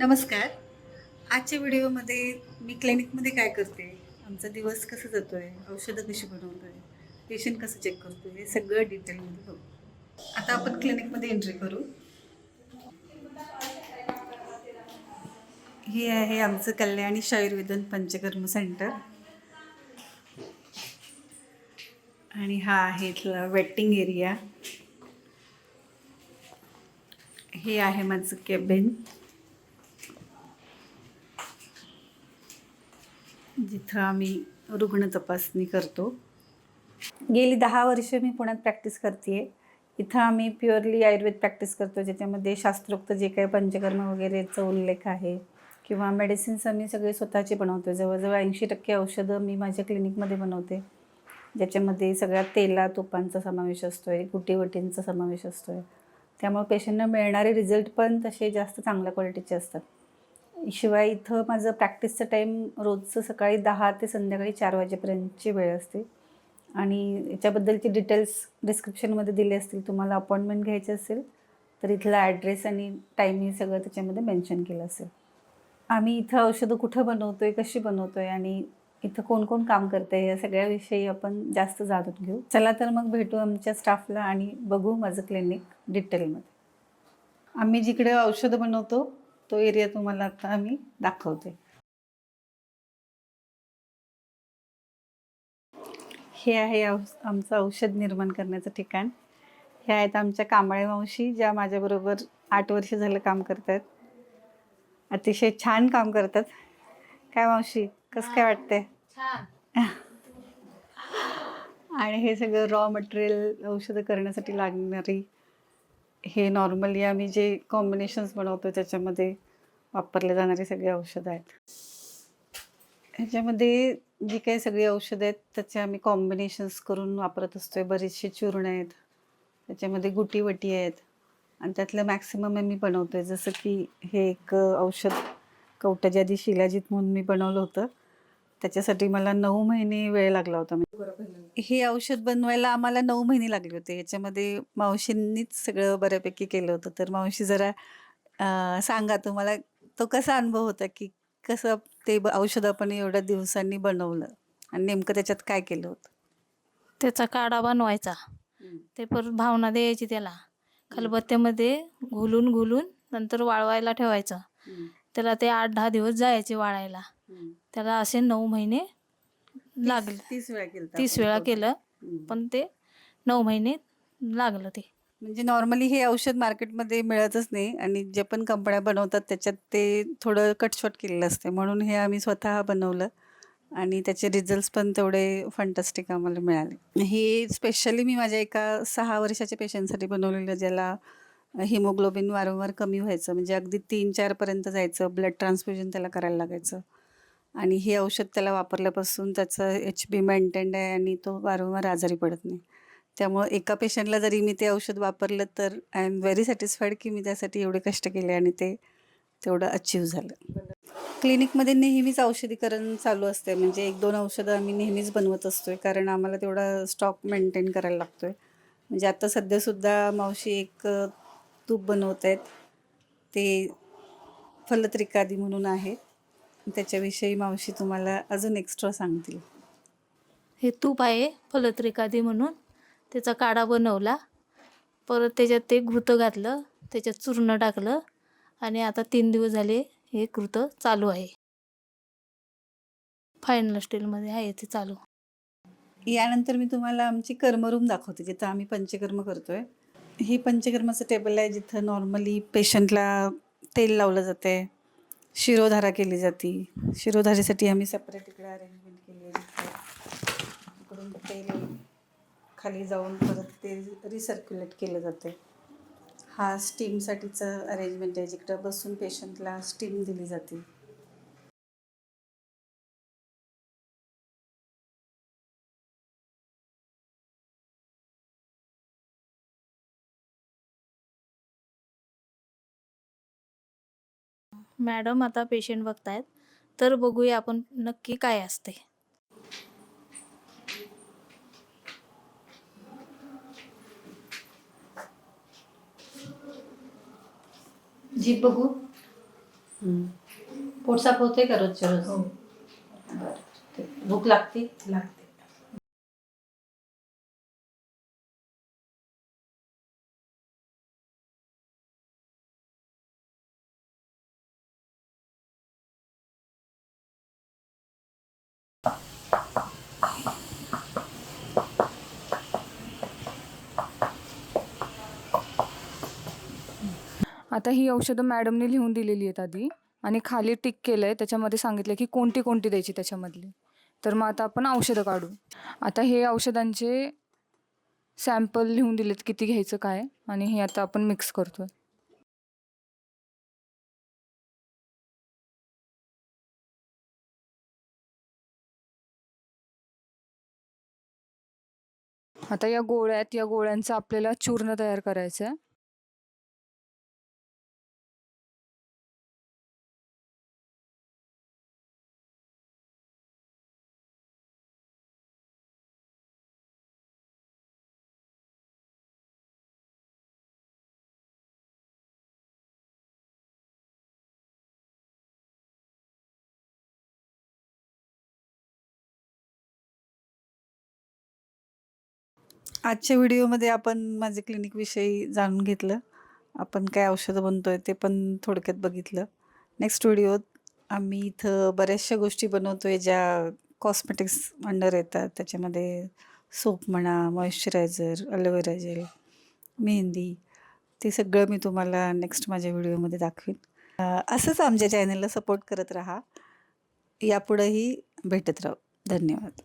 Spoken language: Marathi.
नमस्कार. आजच्या व्हिडिओमध्ये मी क्लिनिकमध्ये काय करते? आमचा दिवस कसा जातो आहे औषधं कशी बनवतो आहे पेशंट कसं चेक करतो हे सगळं डिटेलमध्ये बघू. आता आपण क्लिनिकमध्ये एंट्री करू. हे आहे आमचं कल्याणी शायुर्वेदन पंचकर्म सेंटर आणि हा आहे इथला वेटिंग एरिया हे आहे माझं केबिन इथं आम्ही रुग्ण तपासणी करतो. गेली दहा वर्ष मी पुण्यात प्रॅक्टिस करते इथं आम्ही प्युअरली आयुर्वेद प्रॅक्टिस करतो ज्याच्यामध्ये शास्त्रोक्त जे काही पंचकर्म वगैरेचा उल्लेख आहे किंवा मेडिसिन्स आम्ही सगळे स्वतःचे बनवतो जवळजवळ ऐंशी टक्के औषधं मी माझ्या क्लिनिकमध्ये बनवते ज्याच्यामध्ये सगळ्या तेला तुपांचा समावेश असतो आहे गुटीवटींचा समावेश असतो आहे त्यामुळे पेशंटना मिळणारे रिझल्ट पण तसे जास्त चांगल्या क्वालिटीचे असतात. शिवाय इथं माझं प्रॅक्टिसचं टाईम रोजचं सकाळी दहा ते संध्याकाळी चार वाजेपर्यंतची वेळ असते. आणि याच्याबद्दलचे डिटेल्स डिस्क्रिप्शनमध्ये दिले असतील तुम्हाला अपॉइंटमेंट घ्यायची असेल तर इथला ॲड्रेस आणि टाईम हे सगळं त्याच्यामध्ये मेन्शन केलं असेल. आम्ही इथं औषधं कुठं बनवतो आहे कशी बनवतो आहे आणि इथं कोण कोण काम करतं आहे या सगळ्याविषयी आपण जास्त जाणून घेऊ. चला तर मग भेटू आमच्या स्टाफला आणि बघू माझं क्लिनिक डिटेलमध्ये आम्ही जिकडे औषधं बनवतो तो एरिया तुम्हाला आता आम्ही दाखवते. हे आहे आमचं औषध निर्माण करण्याचं ठिकाण. हे आहेत आमच्या कांबळे मावशी ज्या माझ्याबरोबर आठ वर्ष झालं काम करत आहेत अतिशय छान काम करतात. काय मावशी कसं काय वाटतंय? आणि हे सगळं रॉ मटेरियल औषधं करण्यासाठी लागणारी हे नॉर्मली आम्ही जे कॉम्बिनेशन्स बनवतो त्याच्यामध्ये वापरले जाणारे सगळे औषधं आहेत. ह्याच्यामध्ये जी काही सगळी औषधं आहेत त्याचे आम्ही कॉम्बिनेशन्स करून वापरत असतोय. बरेचसे चूर्ण आहेत त्याच्यामध्ये गुटीवटी आहेत आणि त्यातलं मॅक्सिमम आम्ही बनवतो आहे जसं की हे एक औषध कवटाजादी शिलाजीत म्हणून मी बनवलं होतं. त्याच्यासाठी मला नऊ महिने वेळ लागला होता. हे औषध बनवायला आम्हाला नऊ महिने लागले होते. याच्यामध्ये मावशींनीच सगळं बऱ्यापैकी केलं होतं. तर मावशी जरा सांगा तुम्हाला तो कसा अनुभव होता की कसं ते औषध आपण एवढ्या दिवसांनी बनवलं आणि नेमकं त्याच्यात काय केलं होतं? त्याचा काढा बनवायचा. ते परत भावना द्यायची त्याला. खलबत्त्यामध्ये घोलून घोलून नंतर वाळवायला ठेवायचं. त्याला ते आठ दहा दिवस जायचे वाळायला. त्याला असे नऊ महिने लागले. तीस वेळा केलं तीस वेळा केलं पण ते नऊ महिने लागलं ते. म्हणजे नॉर्मली हे औषध मार्केटमध्ये मिळतच नाही आणि जे पण कंपन्या बनवतात त्याच्यात ते थोडं कटशॉट केलेलं असते. म्हणून हे आम्ही स्वतः बनवलं आणि त्याचे रिझल्ट्स पण तेवढे फंटास्टिक आम्हाला मिळाले. हे स्पेशली मी माझ्या एका सहा वर्षाच्या पेशंटसाठी बनवलेलं ज्याला हिमोग्लोबिन वारंवार कमी व्हायचं म्हणजे अगदी तीन चारपर्यंत जायचं ब्लड ट्रान्सफ्युजन त्याला करायला लागायचं. आणि हे औषध त्याला वापरल्यापासून त्याचं एच बी मेंटेन्ड आहे आणि तो वारंवार आजारी पडत नाही. त्यामुळं एका पेशंटला जरी मी ते औषध वापरलं तर आय एम व्हेरी सॅटिस्फाईड की मी त्यासाठी एवढे कष्ट केले आणि ते तेवढं अचीव झालं. क्लिनिकमध्ये नेहमीच औषधीकरण चालू असते म्हणजे एक दोन औषधं आम्ही नेहमीच बनवत असतोय कारण आम्हाला तेवढा स्टॉक मेंटेन करायला लागतो आहे म्हणजे आता सध्यासुद्धा मावशी एक तूप बनवत आहेत ते फलत्रिकादी म्हणून आहे. त्याच्याविषयी मावशी तुम्हाला अजून एक्स्ट्रा सांगतील. हे तूप आहे फलत्रिकादी म्हणून. त्याचा काढा बनवला. परत त्याच्यात ते घृत घातलं त्याच्यात चूर्ण टाकलं आणि आता तीन दिवस झाले हे कृत चालू आहे. फायनल स्टीलमध्ये आहे ते चालू. यानंतर मी तुम्हाला आमची कर्मरूम दाखवते जिथं आम्ही पंचकर्म करतोय. ही पंचकर्माचं टेबल आहे जिथं नॉर्मली पेशंटला तेल लावलं जाते शिरोधारा केली जाते. शिरोधारेसाठी आम्ही सेपरेट इकडे अरेंजमेंट केली आहे. इकडून तेल खाली जाऊन परत ते रिसर्क्युलेट केलं जाते हा स्टीमसाठीचं अरेंजमेंट आहे. जिकडं बसून पेशंटला स्टीम दिली जाते. मॅडम आता पेशंट बघतायत तर बघूया आपण नक्की काय असते. जीप बघू. पोट साफ होते का रोजच्या रोज? बरं ठीक. भूक लागते? लागते. आता ही औषधं मॅडमने लिहून दिलेली आहेत आधी आणि खाली टिक केलं आहे त्याच्यामध्ये सांगितलं की कोणती कोणती द्यायची त्याच्यामधली. तर मग आता आपण औषधं काढू. आता हे औषधांचे सॅम्पल लिहून दिलेत किती घ्यायचं काय आणि हे आता आपण मिक्स करतोय. आता या गोळ्यात या गोळ्यांचं आपल्याला चूर्ण तयार करायचं आहे आजच्या व्हिडिओमध्ये आपण माझे क्लिनिकविषयी जाणून घेतलं. आपण काय औषधं बनतोय ते पण थोडक्यात बघितलं. नेक्स्ट व्हिडिओत आम्ही इथं बऱ्याचशा गोष्टी बनवतोय ज्या कॉस्मेटिक्स अंडर येतात. त्याच्यामध्ये सोप म्हणा मॉइश्चरायझर अलोवेरा जेल मेहंदी ते सगळं मी तुम्हाला नेक्स्ट माझ्या व्हिडिओमध्ये दाखवीन. असंच आमच्या चॅनलला सपोर्ट करत राहा. यापुढंही भेटत राहू. धन्यवाद.